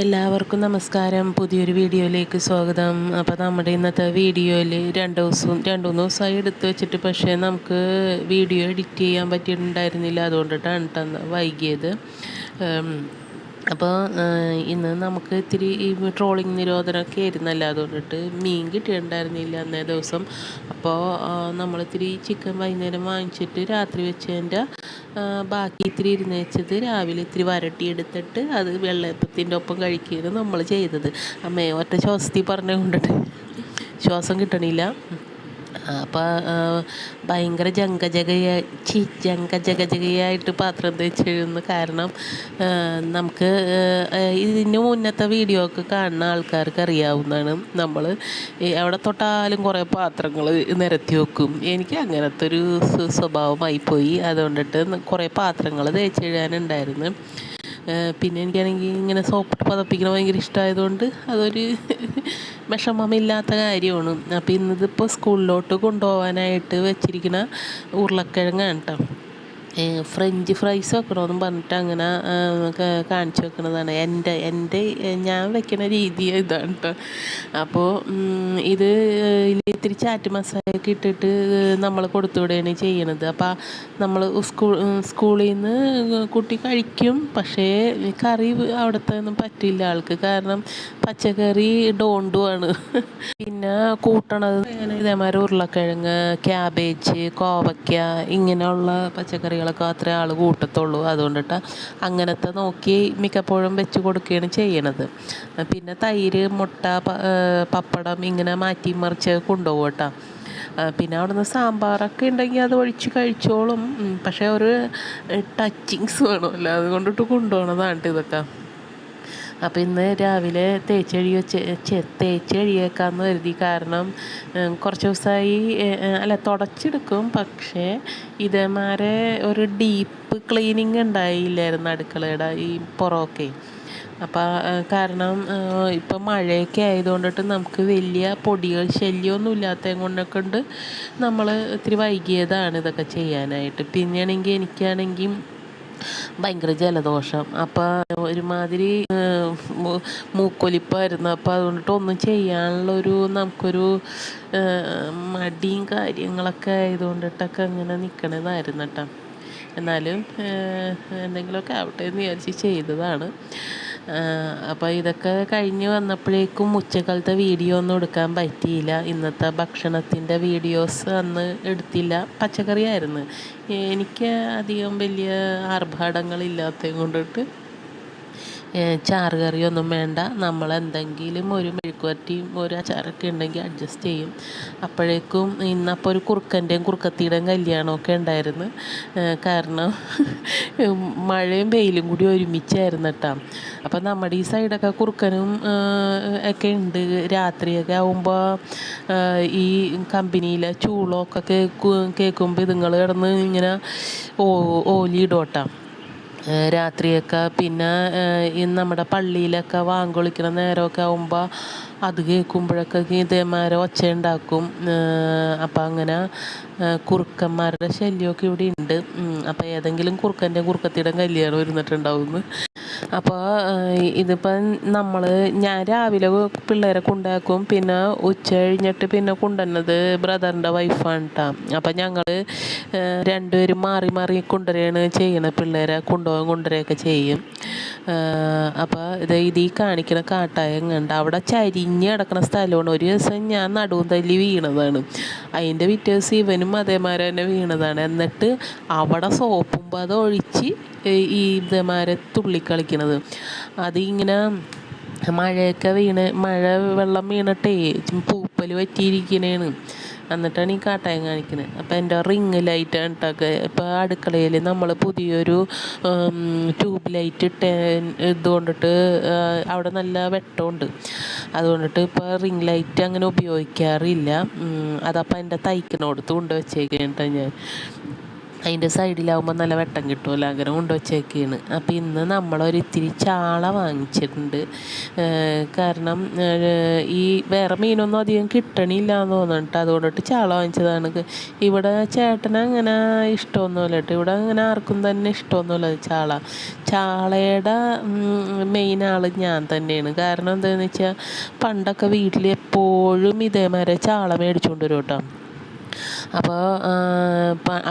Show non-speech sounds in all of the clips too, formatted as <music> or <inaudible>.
എല്ലാവർക്കും നമസ്കാരം. പുതിയൊരു വീഡിയോയിലേക്ക് സ്വാഗതം. അപ്പോൾ നമ്മുടെ ഇന്നത്തെ വീഡിയോയിൽ രണ്ട് ദിവസവും രണ്ട് മൂന്ന് ദിവസമായി എടുത്തു വെച്ചിട്ട് പക്ഷേ നമുക്ക് വീഡിയോ എഡിറ്റ് ചെയ്യാൻ പറ്റിയിട്ടുണ്ടായിരുന്നില്ല. അതുകൊണ്ടിട്ടാണ് വൈകിയത്. അപ്പോൾ ഇന്ന് നമുക്ക് ഇത്തിരി ഈ ട്രോളിങ് നിരോധനമൊക്കെ ആയിരുന്നല്ലോ. അതുകൊണ്ടിട്ട് മീൻ കിട്ടിയിട്ടുണ്ടായിരുന്നില്ല അന്നേ ദിവസം. അപ്പോൾ നമ്മൾ ഇത്തിരി ചിക്കൻ വൈകുന്നേരം വാങ്ങിച്ചിട്ട് രാത്രി വെച്ചതിന്റെ ബാക്കി ഇത്തിരി ഇരുന്ന് വെച്ചത് രാവിലെ ഇത്തിരി വരട്ടി എടുത്തിട്ട് അത് വെള്ളപ്പത്തിന്റെ ഒപ്പം കഴിക്കുകയാണ് നമ്മൾ ചെയ്തത്. അമ്മേ ഒറ്റ ശ്വാസത്തിൽ പറഞ്ഞു കൊണ്ടിട്ട് ശ്വാസം കിട്ടണില്ല. അപ്പോൾ ഭയങ്കര ജങ്കജകയ ചി ജങ്കജകജകയായിട്ട് പാത്രം തേച്ചിരുന്നു. കാരണം നമുക്ക് ഇതിന് മുന്നത്തെ വീഡിയോ ഒക്കെ കാണുന്ന ആൾക്കാർക്ക് അറിയാവുന്നതാണ്. നമ്മൾ എവിടെ തൊട്ടാലും കുറേ പാത്രങ്ങൾ നിരത്തി വെക്കും. എനിക്ക് അങ്ങനത്തെ ഒരു സ്വ- സ്വഭാവമായി പോയി. അതുകൊണ്ടിട്ട് കുറേ പാത്രങ്ങൾ തേച്ചിടാനുണ്ടായിരുന്നു. പിന്നെ എനിക്കാണെങ്കിൽ ഇങ്ങനെ സോപ്പിട്ട് പതപ്പിക്കണം ഭയങ്കര ഇഷ്ടമായതുകൊണ്ട് അതൊരു <laughs> വിഷമമില്ലാത്ത കാര്യമാണ്. അപ്പോൾ ഇന്നിതിപ്പോൾ സ്കൂളിലോട്ട് കൊണ്ടുപോകാനായിട്ട് വെച്ചിരിക്കുന്ന ഉരുളക്കിഴങ്ങാണ് കേട്ടോ ഫ്രഞ്ച് ഫ്രൈസ് വെക്കണമെന്നും പറഞ്ഞിട്ട് അങ്ങനെ കാണിച്ചു വെക്കുന്നതാണ് എന്റെ എന്റെ ഞാൻ വെക്കുന്ന രീതി ഇതാണ് കേട്ടോ അപ്പോൾ ഇത് ഇത്തിരി ചാറ്റ് മസാലയൊക്കെ ഇട്ടിട്ട് നമ്മൾ കൊടുത്തുവിടുകയാണ് ചെയ്യണത്. അപ്പോൾ നമ്മൾ സ്കൂൾ സ്കൂളിൽ നിന്ന് കുട്ടി കഴിക്കും പക്ഷേ കറി അവിടുത്തെ ഒന്നും പറ്റില്ല ആൾക്ക്. കാരണം പച്ചക്കറി ഡോണ്ടുമാണ് പിന്നെ കൂട്ടണത് ഇതേമാതിരി ഉരുളക്കിഴങ്ങ് ക്യാബേജ് കോവയ്ക്ക ഇങ്ങനെയുള്ള പച്ചക്കറികളൊക്കെ അത്രേ ആൾ കൂട്ടത്തുള്ളൂ. അതുകൊണ്ടിട്ട് അങ്ങനത്തെ നോക്കി മിക്കപ്പോഴും വെച്ച് കൊടുക്കുകയാണ് ചെയ്യണത്. പിന്നെ തൈര് മുട്ട പപ്പടം ഇങ്ങനെ മാറ്റി മറിച്ച് കൊണ്ടുപോകും കേട്ടോ പിന്നെ അവിടുന്ന് സാമ്പാറൊക്കെ ഉണ്ടെങ്കിൽ അത് ഒഴിച്ച് കഴിച്ചോളും. പക്ഷേ ഒരു ടച്ചിങ്സ് വേണമല്ലോ. അതുകൊണ്ടിട്ട് കൊണ്ടുപോകണതാണ് ഇതൊക്കെ. അപ്പോൾ ഇന്ന് രാവിലെ തേച്ചഴി വെച്ച് ചെ- തേച്ചഴിയേക്കാന്ന് കരുതി. കാരണം കുറച്ച് ദിവസമായി അല്ല തുടച്ചെടുക്കും. പക്ഷേ ഇതേമാരെ ഒരു ഡീപ്പ് ക്ലീനിങ് ഉണ്ടായില്ലായിരുന്നു അടുക്കളയുടെ ഈ പുറമൊക്കെ. അപ്പോൾ കാരണം ഇപ്പം മഴയൊക്കെ ആയതുകൊണ്ടിട്ട് നമുക്ക് വലിയ പൊടികൾ ശല്യമൊന്നും ഇല്ലാത്തത് കൊണ്ടൊക്കെ ഉണ്ട് നമ്മൾ ഇത്തിരി വൈകിയതാണ് ഇതൊക്കെ ചെയ്യാനായിട്ട്. പിന്നെയാണെങ്കിൽ എനിക്കാണെങ്കിൽ ഭയങ്കര ജലദോഷം. അപ്പം ഒരുമാതിരി മൂക്കൊലിപ്പായിരുന്നു അപ്പോൾ അതുകൊണ്ടിട്ട് ഒന്നും ചെയ്യാനുള്ളൊരു നമുക്കൊരു മടിയും കാര്യങ്ങളൊക്കെ ആയതുകൊണ്ടിട്ടൊക്കെ അങ്ങനെ നിൽക്കണതായിരുന്നു കേട്ടോ എന്നാലും എന്തെങ്കിലുമൊക്കെ ആവട്ടെ എന്ന് വിചാരിച്ച് ചെയ്തതാണ്. അപ്പോൾ ഇതൊക്കെ കഴിഞ്ഞ് വന്നപ്പോഴേക്കും ഉച്ചക്കാലത്തെ വീഡിയോ ഒന്നും എടുക്കാൻ പറ്റിയില്ല. ഇന്നത്തെ ഭക്ഷണത്തിന്റെ വീഡിയോസ് അന്ന് എടുത്തില്ല. പച്ചക്കറിയായിരുന്നു. എനിക്ക് അധികം വലിയ ആർഭാടങ്ങളില്ലാത്തത് കൊണ്ടിട്ട് ചാറ് കറിയൊന്നും വേണ്ട. നമ്മൾ എന്തെങ്കിലും ഒരു മെഴുക്കുവരട്ടിയും ഒരു അച്ചാറൊക്കെ ഉണ്ടെങ്കിൽ അഡ്ജസ്റ്റ് ചെയ്യും. അപ്പോഴേക്കും ഇന്നപ്പോൾ ഒരു കുറുക്കന്റെയും കുറുക്കത്തിയുടെയും കല്യാണമൊക്കെ ഉണ്ടായിരുന്നു. കാരണം മഴയും വെയിലും കൂടി ഒരുമിച്ചായിരുന്നു കേട്ടോ അപ്പം നമ്മുടെ ഈ സൈഡൊക്കെ കുറുക്കനും ഒക്കെ ഉണ്ട്. രാത്രിയൊക്കെ ആകുമ്പോൾ ഈ കമ്പനിയിലെ ചൂളമൊക്കെ കേൾക്കും കേൾക്കുമ്പോൾ ഇതുങ്ങൾ കിടന്ന് ഇങ്ങനെ ഓ ഓലിയിടോട്ടാം രാത്രിയൊക്കെ പിന്നെ ഈ നമ്മുടെ പള്ളിയിലൊക്കെ വാങ്കൊളിക്കണ നേരമൊക്കെ ആകുമ്പോൾ അത് കേൾക്കുമ്പോഴൊക്കെ ഇതേമാരെ ഒച്ച ഉണ്ടാക്കും അപ്പം അങ്ങനെ കുറുക്കന്മാരുടെ ശല്യമൊക്കെ ഇവിടെ ഉണ്ട്. അപ്പം ഏതെങ്കിലും കുറുക്കന്റെ കുറുക്കത്തിയുടെ കല്യാണം ഇരുന്നിട്ടുണ്ടാവുമെന്ന് അപ്പോൾ ഇതിപ്പം നമ്മൾ ഞാൻ രാവിലെ പിള്ളേരെ കൊണ്ടാക്കും. പിന്നെ ഉച്ച കഴിഞ്ഞിട്ട് പിന്നെ കൊണ്ടുവന്നത് ബ്രദറിന്റെ വൈഫാണ് കേട്ടോ അപ്പം ഞങ്ങൾ രണ്ടുപേരും മാറി മാറി കൊണ്ടുവരികയാണ് ചെയ്യണത് പിള്ളേരെ കൊണ്ടുപോകാൻ കൊണ്ടുവരികയൊക്കെ ചെയ്യും. അപ്പോൾ ഇത് ഇത് കാണിക്കണ കാട്ടായം കണ്ട അവിടെ ചരിഞ്ഞ് കിടക്കുന്ന സ്ഥലമാണ്. ഒരു ദിവസം ഞാൻ നടുവും തല്ലി വീണതാണ്. അതിന്റെ പിറ്റേ ദിവസം ഇവനും അതേമാതിരി തന്നെ വീണതാണ്. എന്നിട്ട് അവിടെ സോപ്പും പത ഒഴിച്ച് ഈ- ഇതേമാരെ തുള്ളിക്കളിക്കണത് അതിങ്ങനെ മഴയൊക്കെ വീണ് മഴ വെള്ളം വീണിട്ടേ പൂപ്പൽ പറ്റിയിരിക്കണേണ് എന്നിട്ടാണ് ഈ കാട്ടായം കാണിക്കുന്നത് അപ്പോൾ എന്റെ റിങ് ലൈറ്റ് കേട്ടൊക്കെ ഇപ്പോൾ അടുക്കളയിൽ നമ്മൾ പുതിയൊരു ട്യൂബ് ലൈറ്റ് ഇട്ട ഇതുകൊണ്ടിട്ട് അവിടെ നല്ല വെട്ടമുണ്ട്. അതുകൊണ്ടിട്ട് ഇപ്പോൾ റിങ് ലൈറ്റ് അങ്ങനെ ഉപയോഗിക്കാറില്ല. അതപ്പോൾ എന്റെ തൈക്കിനോട് കൊണ്ട് വെച്ചേക്കേട്ടോ ഞാൻ. അതിന്റെ സൈഡിലാവുമ്പോൾ നല്ല വെട്ടം കിട്ടുമല്ലോ അങ്ങനെ കൊണ്ടുവച്ചേക്കാണ്. അപ്പോൾ ഇന്ന് നമ്മളൊരിത്തിരി ചാള വാങ്ങിച്ചിട്ടുണ്ട്. കാരണം ഈ വേറെ മീനൊന്നും അധികം കിട്ടണില്ല എന്ന് തോന്നുന്നുണ്ട് അതുകൊണ്ടിട്ട് ചാള വാങ്ങിച്ചതാണ്. ഇവിടെ ചേട്ടന് അങ്ങനെ ഇഷ്ടമൊന്നുമില്ല കേട്ടോ. ഇവിടെ അങ്ങനെ ആർക്കും തന്നെ ഇഷ്ടമൊന്നുമില്ല ചാള. ചാളയുടെ മെയിൻ ആൾ ഞാൻ തന്നെയാണ്. കാരണം എന്താണെന്ന് വെച്ചാൽ പണ്ടൊക്കെ വീട്ടിൽ എപ്പോഴും ഇതേമാതിരി ചാള മേടിച്ചുകൊണ്ട് വരും കേട്ടോ. അപ്പോൾ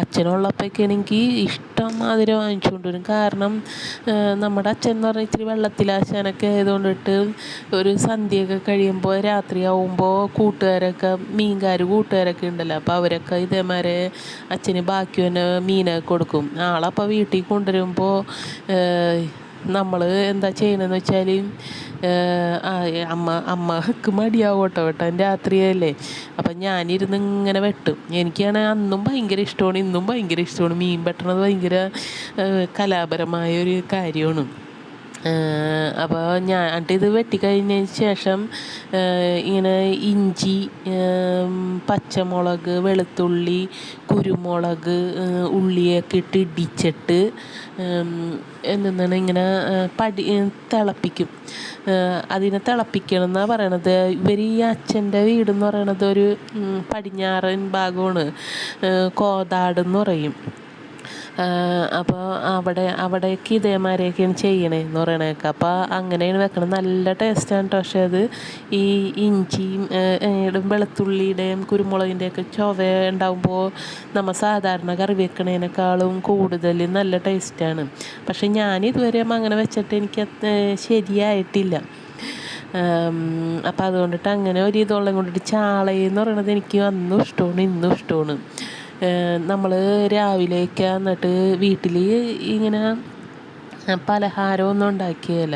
അച്ഛനുള്ളപ്പോഴൊക്കെ എനിക്ക് ഇഷ്ടം മാതിരി വാങ്ങിച്ചുകൊണ്ട് വരും കാരണം നമ്മുടെ അച്ഛൻ എന്ന് പറഞ്ഞാൽ ഇച്ചിരി വെള്ളത്തിലാശാനൊക്കെ ആയതുകൊണ്ടിട്ട് ഒരു സന്ധ്യയൊക്കെ കഴിയുമ്പോൾ രാത്രിയാവുമ്പോൾ കൂട്ടുകാരൊക്കെ മീൻകാർ കൂട്ടുകാരൊക്കെ ഉണ്ടല്ലോ അപ്പോൾ അവരൊക്കെ ഇതേമാതിരി അച്ഛന് ബാക്കി തന്നെ മീനൊക്കെ കൊടുക്കും. ആളപ്പോൾ വീട്ടിൽ കൊണ്ടുവരുമ്പോൾ നമ്മൾ എന്താ ചെയ്യണമെന്ന് വെച്ചാൽ അമ്മ അമ്മയ്ക്ക് മടിയാവും കേട്ടോ വെട്ടാൻ രാത്രിയല്ലേ. അപ്പം ഞാനിരുന്ന് ഇങ്ങനെ വെട്ടും. എനിക്കാണ് അന്നും ഭയങ്കര ഇഷ്ടമാണ് ഇന്നും ഭയങ്കര ഇഷ്ടമാണ്. മീൻ വെട്ടണത് ഭയങ്കര കലാപരമായ ഒരു കാര്യമാണ്. അപ്പോൾ ഞാൻ എന്നിട്ട് ഇത് വെട്ടിക്കഴിഞ്ഞതിന് ശേഷം ഇങ്ങനെ ഇഞ്ചി പച്ചമുളക് വെളുത്തുള്ളി കുരുമുളക് ഉള്ളിയൊക്കെ ഇട്ട് ഇടിച്ചിട്ട് എന്താണ് ഇങ്ങനെ പടി തിളപ്പിക്കും. അതിനെ തിളപ്പിക്കണം എന്നാണ് പറയണത്. ഇവർ ഈ അച്ഛന്റെ വീടെന്ന് പറയണത് ഒരു പടിഞ്ഞാറൻ ഭാഗമാണ്. കോതാടെന്ന് പറയും. അപ്പോൾ അവിടെ അവിടേക്ക് ഇതേമാതിരിയൊക്കെയാണ് ചെയ്യണേന്ന് പറയണേക്കെ. അപ്പോൾ അങ്ങനെയാണ് വെക്കണത്. നല്ല ടേസ്റ്റാണ് പക്ഷേ അത് ഈ ഇഞ്ചിയും വെളുത്തുള്ളിയുടെയും കുരുമുളകിന്റെയൊക്കെ ചൊവ ഉണ്ടാകുമ്പോൾ നമ്മൾ സാധാരണ കറി വെക്കണേനേക്കാളും കൂടുതൽ നല്ല ടേസ്റ്റാണ് പക്ഷെ ഇതുവരെ അങ്ങനെ വെച്ചിട്ട് എനിക്ക് ശരിയായിട്ടില്ല. അപ്പോൾ അതുകൊണ്ടിട്ട് അങ്ങനെ ഒരു ഇതുള്ളത് കൊണ്ടിട്ട് ചാളയെന്ന് പറയണത് എനിക്ക് അന്നും ഇഷ്ടമാണ് ഇന്നും ഇഷ്ടമാണ്. നമ്മൾ രാവിലേക്ക് എന്നിട്ട് വീട്ടിൽ ഇങ്ങനെ പലഹാരമൊന്നും ഉണ്ടാക്കിയല്ല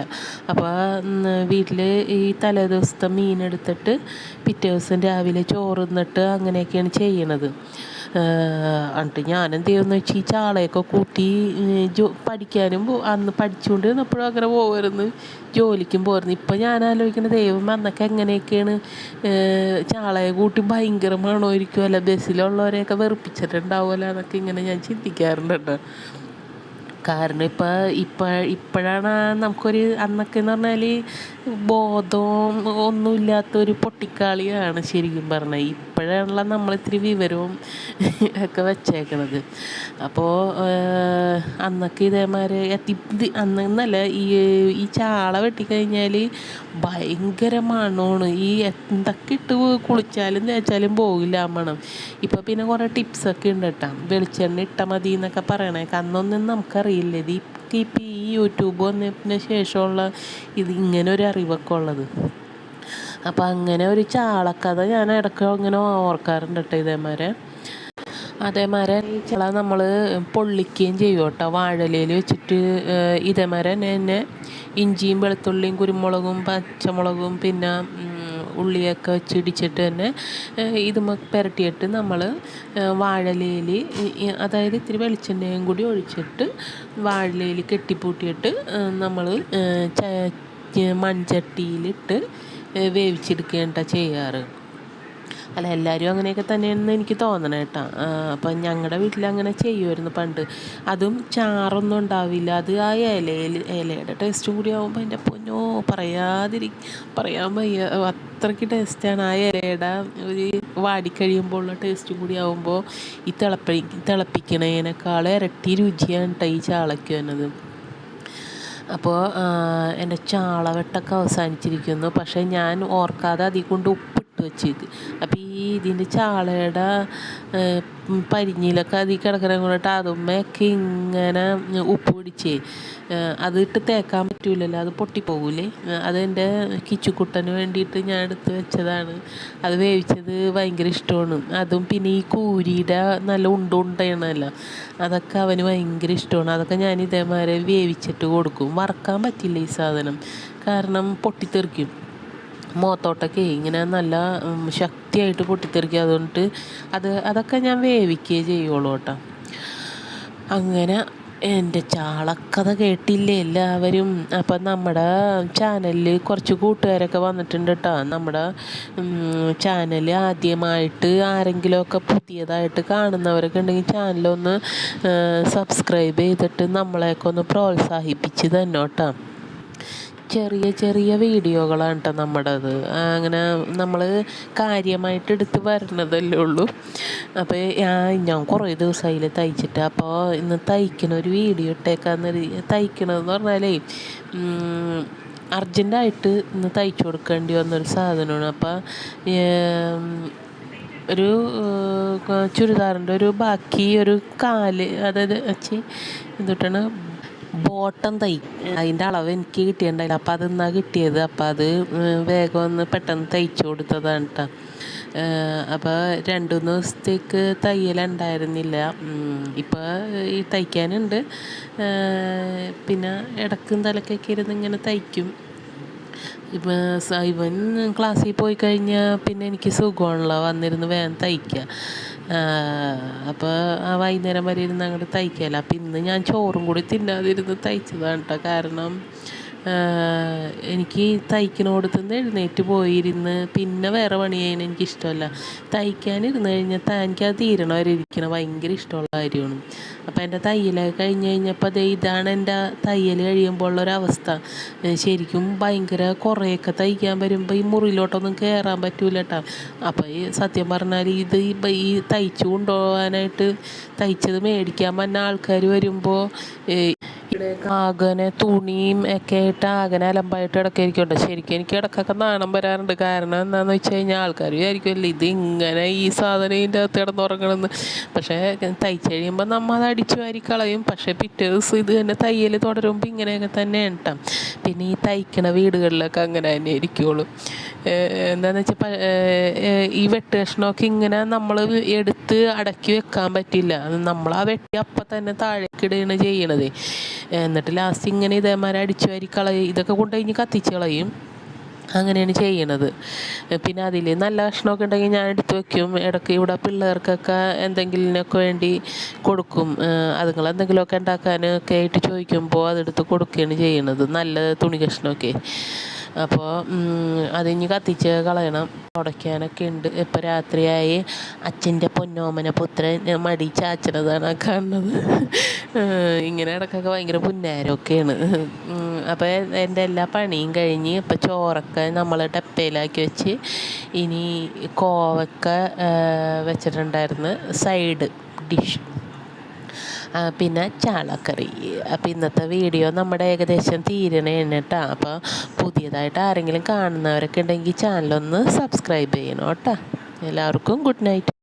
അപ്പോൾ വീട്ടിൽ ഈ തലേ ദിവസത്തെ മീനെടുത്തിട്ട് പിറ്റേ ദിവസം രാവിലെ ചോറ് തിന്നിട്ട് അങ്ങനെയൊക്കെയാണ് ചെയ്യണത്. എന്നിട്ട് ഞാൻ എന്ത് ചെയ്യുമെന്ന് വെച്ചാൽ ഈ ചാളയൊക്കെ കൂട്ടി ജോ പഠിക്കാനും അന്ന് പഠിച്ചുകൊണ്ട് ഇരുന്നപ്പോഴും അങ്ങനെ പോകുമായിരുന്നു ജോലിക്കും പോയിരുന്നു ഇപ്പം ഞാൻ ആലോചിക്കുന്ന ദൈവം അന്നൊക്കെ എങ്ങനെയൊക്കെയാണ് ചാളയെ കൂട്ടി ഭയങ്കര മണമായിരിക്കുമല്ലോ ബസ്സിലുള്ളവരെയൊക്കെ വെറുപ്പിച്ചിട്ടുണ്ടാവുമല്ലോ എന്നൊക്കെ ഇങ്ങനെ ഞാൻ ചിന്തിക്കാറുണ്ട് കേട്ടോ. കാരണം ഇപ്പം ഇപ്പം ഇപ്പോഴാണ് നമുക്കൊരു അന്നൊക്കെ എന്ന് പറഞ്ഞാൽ ബോധവും ഒന്നുമില്ലാത്തൊരു പൊട്ടിക്കാളിയാണ് ശരിക്കും പറഞ്ഞാൽ ഇപ്പോഴാണല്ലോ നമ്മളിത്തിരി വിവരവും ഒക്കെ വെച്ചേക്കണത്. അപ്പോൾ അന്നൊക്കെ ഇതേമാതിരി എത്തി- അന്നല്ല ഈ ഈ ചാള വെട്ടിക്കഴിഞ്ഞാൽ ഭയങ്കര മണമാണ്. ഈ എന്തൊക്കെ ഇട്ട് കുളിച്ചാലും തേച്ചാലും പോകില്ല ആ മണം. ഇപ്പം പിന്നെ കുറേ ടിപ്സൊക്കെ ഉണ്ട് കേട്ടോ വെളിച്ചെണ്ണ ഇട്ടാൽ മതി എന്നൊക്കെ പറയണേക്കെ അന്നൊന്നും നമുക്കറിയില്ല. ഇത് ഇപ്പം ഈ യൂട്യൂബ് വന്നതിന് ശേഷമുള്ള ഇത് ഇങ്ങനെ ഒരു അറിവൊക്കെ ഉള്ളത്. അപ്പം അങ്ങനെ ഒരു ചാളക്കഥ ഞാൻ ഇടയ്ക്ക് ഇങ്ങനെ ഓർക്കാറുണ്ട് കേട്ടോ ഇതേമാരെ അതേമാരെ ഈ ചള നമ്മൾ പൊള്ളിക്കുകയും ചെയ്യും കേട്ടോ. വാഴലയിൽ വെച്ചിട്ട് ഇതേമാരെ തന്നെ ഇഞ്ചിയും വെളുത്തുള്ളിയും കുരുമുളകും പച്ചമുളകും പിന്നെ ഉള്ളിയൊക്കെ വെച്ച് ഇടിച്ചിട്ട് തന്നെ ഇത് പുരട്ടിയിട്ട് നമ്മൾ വാഴയിലയിൽ അതായത് ഇത്തിരി വെളിച്ചെണ്ണയും കൂടി ഒഴിച്ചിട്ട് വാഴയിലയിൽ കെട്ടിപ്പൂട്ടിയിട്ട് നമ്മൾ മൺചട്ടിയിലിട്ട് വേവിച്ചെടുക്കുകയാണ് ചെയ്യാറ്. അല്ല എല്ലാവരും അങ്ങനെയൊക്കെ തന്നെയാണെന്ന് എനിക്ക് തോന്നണം കേട്ടോ. അപ്പം ഞങ്ങളുടെ വീട്ടിൽ അങ്ങനെ ചെയ്യുമായിരുന്നു പണ്ട്. അതും ചാറൊന്നും ഉണ്ടാവില്ല. അത് ആ ഇലയിൽ ഇലയുടെ ടേസ്റ്റ് കൂടി ആകുമ്പോൾ എന്റെ പൊന്നോ പറയാതിരി പറയാൻ വയ്യ. അത്രയ്ക്ക് ടേസ്റ്റാണ് ആ ഇലയുടെ ഒരു വാടിക്കഴിയുമ്പോൾ ഉള്ള ടേസ്റ്റും കൂടി ആകുമ്പോൾ ഈ തിളപ്പി തിളപ്പിക്കണതിനേക്കാൾ ഇരട്ടി രുചിയാണ് ഈ ചാളയ്ക്ക് വന്നത് അപ്പോൾ എന്റെ ചാളവെട്ടൊക്കെ അവസാനിച്ചിരിക്കുന്നു. പക്ഷേ ഞാൻ ഓർക്കാതെ അതിൽ കൊണ്ട് ഉപ്പിട്ട് വെച്ചേക്ക്. അപ്പോൾ ഈ ഇതിന്റെ ചാളയുടെ പരിഞ്ഞിലൊക്കെ അതിൽ കിടക്കണ കൊണ്ടിട്ട് അതുമ്മയൊക്കെ ഇങ്ങനെ ഉപ്പ് പിടിച്ചേ അതിട്ട് തേക്കാൻ പറ്റൂലല്ലോ അത് പൊട്ടിപ്പോകൂലേ? അതെന്റെ കിച്ചുക്കുട്ടന് വേണ്ടിയിട്ട് ഞാൻ എടുത്ത് വെച്ചതാണ്. അത് വേവിച്ചത് ഭയങ്കര ഇഷ്ടമാണ് അതും പിന്നെ ഈ കൂരിയുടെ നല്ല ഉണ്ട ഉണ്ടയാണല്ലോ അതൊക്കെ അവന് ഭയങ്കര ഇഷ്ടമാണ് അതൊക്കെ ഞാൻ ഇതേമാതിരി വേവിച്ചിട്ട് കൊടുക്കും. മറക്കാൻ പറ്റില്ല ഈ സാധനം. കാരണം പൊട്ടിത്തെറിക്കും. മുഖത്തോട്ടൊക്കെ ഇങ്ങനെ നല്ല ശക്തിയായിട്ട് പൊട്ടിത്തെറിക്കുക അതുകൊണ്ട് അത് അതൊക്കെ ഞാൻ വേവിക്കുകയേ ചെയ്യുള്ളൂ കേട്ടോ. അങ്ങനെ എന്റെ ചാളക്കഥ കേട്ടില്ലേ എല്ലാവരും? അപ്പം നമ്മുടെ ചാനലിൽ കുറച്ച് കൂട്ടുകാരൊക്കെ വന്നിട്ടുണ്ട് കേട്ടോ. നമ്മുടെ ചാനൽ ആദ്യമായിട്ട് ആരെങ്കിലുമൊക്കെ പുതിയതായിട്ട് കാണുന്നവരൊക്കെ ഉണ്ടെങ്കിൽ ചാനലൊന്ന് സബ്സ്ക്രൈബ് ചെയ്തിട്ട് നമ്മളെയൊക്കെ ഒന്ന് പ്രോത്സാഹിപ്പിച്ച് തന്നെ കേട്ടോ. ചെറിയ ചെറിയ വീഡിയോകളാണ് കേട്ടോ നമ്മുടേത്. അങ്ങനെ നമ്മൾ കാര്യമായിട്ട് എടുത്ത് വരണതല്ലേ ഉള്ളൂ. അപ്പോൾ ഞാൻ കുറേ ദിവസമായി തയ്ച്ചിട്ട്. അപ്പോൾ ഇന്ന് തയ്ക്കണ ഒരു വീഡിയോ ഇട്ടേക്കാന്ന് തയ്ക്കണമെന്ന് പറഞ്ഞാലേ അർജന്റായിട്ട് ഇന്ന് തയ്ച്ചു കൊടുക്കേണ്ടി വന്നൊരു സാധനമാണ്. അപ്പോൾ ഒരു ചുരിദാറിന്റെ ഒരു ബാക്കി ഒരു കാൽ അതായത് അച്ഛൻ എന്തുട്ടാണ് ബോട്ടം തൈ. അതിന്റെ അളവ് എനിക്ക് കിട്ടിയിട്ടുണ്ടായില്ല. അപ്പം അതെന്നാ കിട്ടിയത്? അപ്പം അത് വേഗം ഒന്ന് പെട്ടെന്ന് തയ്ച്ചു കൊടുത്തതാണ് കേട്ടോ അപ്പോൾ രണ്ടു മൂന്ന് ദിവസത്തേക്ക് തയ്യലുണ്ടായിരുന്നില്ല ഇപ്പോൾ ഈ തയ്ക്കാനുണ്ട്. പിന്നെ ഇടക്കും തലക്കൊക്കെ ഇരുന്ന് ഇങ്ങനെ തയ്ക്കും. ഇപ്പം ഇവൻ ക്ലാസ്സിൽ പോയി കഴിഞ്ഞാൽ പിന്നെ എനിക്ക് സുഖമാണല്ലോ. വന്നിരുന്ന് വേഗം തയ്ക്കുക അപ്പോൾ ആ വൈകുന്നേരം വരെ ഇരുന്ന് അങ്ങോട്ട് തയ്ക്കല. അപ്പം ഇന്ന് ഞാൻ ചോറും കൂടി തിന്നാതിരുന്ന് തയ്ച്ചതാണ് കേട്ടോ കാരണം എനിക്ക് തയ്ക്കണോടത്ത് നിന്ന് എഴുന്നേറ്റ് പോയിരുന്ന്. പിന്നെ വേറെ പണി ചെയ്യാൻ എനിക്ക് ഇഷ്ടമല്ല തയ്ക്കാനിരുന്ന് കഴിഞ്ഞാൽ എനിക്കത് തീരണ വരെ ഇരിക്കണം ഭയങ്കര ഇഷ്ടമുള്ള കാര്യമാണ്. അപ്പോൾ എന്റെ തയ്യലൊക്കെ കഴിഞ്ഞ് കഴിഞ്ഞപ്പോൾ ദേ ഇതാണ് എന്റെ തയ്യൽ കഴിയുമ്പോൾ ഉള്ളൊരവസ്ഥ ശരിക്കും ഭയങ്കര കുറേയൊക്കെ തയ്ക്കാൻ വരുമ്പോൾ ഈ മുറിയിലോട്ടൊന്നും കയറാൻ പറ്റൂല കേട്ടോ അപ്പോൾ ഈ സത്യം പറഞ്ഞാൽ ഇത് ഈ തയ്ച്ചു കൊണ്ടുപോകാനായിട്ട് തയ്ച്ചത് മേടിക്കാൻ വന്ന ആൾക്കാർ വരുമ്പോൾ ആകനെ തുണിയും ഒക്കെ ആയിട്ട് ആകനെ അലമ്പായിട്ട് ഇടയ്ക്കിരിക്കുന്നുണ്ട് ശരിക്കും എനിക്ക് ഇടക്കൊക്കെ നാണം വരാറുണ്ട്. കാരണം എന്താണെന്ന് വെച്ച് കഴിഞ്ഞാൽ ആൾക്കാർ വിചാരിക്കുമല്ലോ ഇത് ഇങ്ങനെ ഈ സാധനം ഇതിന്റെ അകത്ത് കിടന്നുറങ്ങണമെന്ന്. പക്ഷേ തയ്ച്ച് കഴിയുമ്പോൾ നമ്മൾ അത് അടിച്ചു വാരി കളയും. പക്ഷേ പിറ്റേ ദിവസം ഇത് തന്നെ തയ്യൽ തുടരുമ്പോൾ ഇങ്ങനെയൊക്കെ തന്നെ ഉണ്ടാം പിന്നെ ഈ തയ്ക്കണ വീടുകളിലൊക്കെ അങ്ങനെ തന്നെ ആയിരിക്കുള്ളൂ എന്താണെന്ന് വെച്ചാൽ ഈ വെട്ട് കഷ്ണമൊക്കെ ഇങ്ങനെ നമ്മൾ എടുത്ത് അടക്കി വെക്കാൻ പറ്റില്ല. നമ്മൾ ആ വെട്ടി അപ്പം തന്നെ താഴേക്കിടുകയാണ് ചെയ്യണത്. എന്നിട്ട് ലാസ്റ്റ് ഇങ്ങനെ ഇതേമാരെ അടിച്ചു വാരി കളയും ഇതൊക്കെ കൊണ്ടുകഴിഞ്ഞ് കത്തിച്ച് കളയും. അങ്ങനെയാണ് ചെയ്യണത്. പിന്നെ അതിൽ നല്ല ഭക്ഷണമൊക്കെ ഉണ്ടെങ്കിൽ ഞാൻ എടുത്ത് വയ്ക്കും ഇടയ്ക്ക് ഇവിടെ പിള്ളേർക്കൊക്കെ എന്തെങ്കിലിനൊക്കെ വേണ്ടി കൊടുക്കും. അതുങ്ങൾ എന്തെങ്കിലുമൊക്കെ ഉണ്ടാക്കാനൊക്കെ ആയിട്ട് ചോദിക്കുമ്പോൾ അതെടുത്ത് കൊടുക്കുകയാണ് ചെയ്യണത്. നല്ല തുണി കഷ്ണമൊക്കെ. അപ്പോൾ അതിഞ്ഞ് കത്തിച്ച് കളയണം. തുടയ്ക്കാനൊക്കെ ഉണ്ട്. ഇപ്പോൾ രാത്രിയായി. അച്ഛന്റെ പൊന്നോമന പുത്രൻ മടി ചാച്ചണതാണ് കാണുന്നത്. ഇങ്ങനെ ഇടക്കൊക്കെ ഭയങ്കര പുന്നാരമൊക്കെയാണ്. അപ്പോൾ എന്റെ എല്ലാ പണിയും കഴിഞ്ഞ് ഇപ്പോൾ ചോറൊക്കെ നമ്മൾ ഡപ്പയിലാക്കി വെച്ച് ഇനി കോവക്ക വെച്ചിട്ടുണ്ടായിരുന്നു സൈഡ് ഡിഷ്. പിന്നെ ചാളക്കറി അപ്പോൾ ഇന്നത്തെ വീഡിയോ നമ്മുടെ ഏകദേശം തീരണേണ് കേട്ടോ. അപ്പോൾ പുതിയതായിട്ട് ആരെങ്കിലും കാണുന്നവരൊക്കെ ഉണ്ടെങ്കിൽ ചാനലൊന്ന് സബ്സ്ക്രൈബ് ചെയ്യണം കേട്ടോ. എല്ലാവർക്കും ഗുഡ് നൈറ്റ്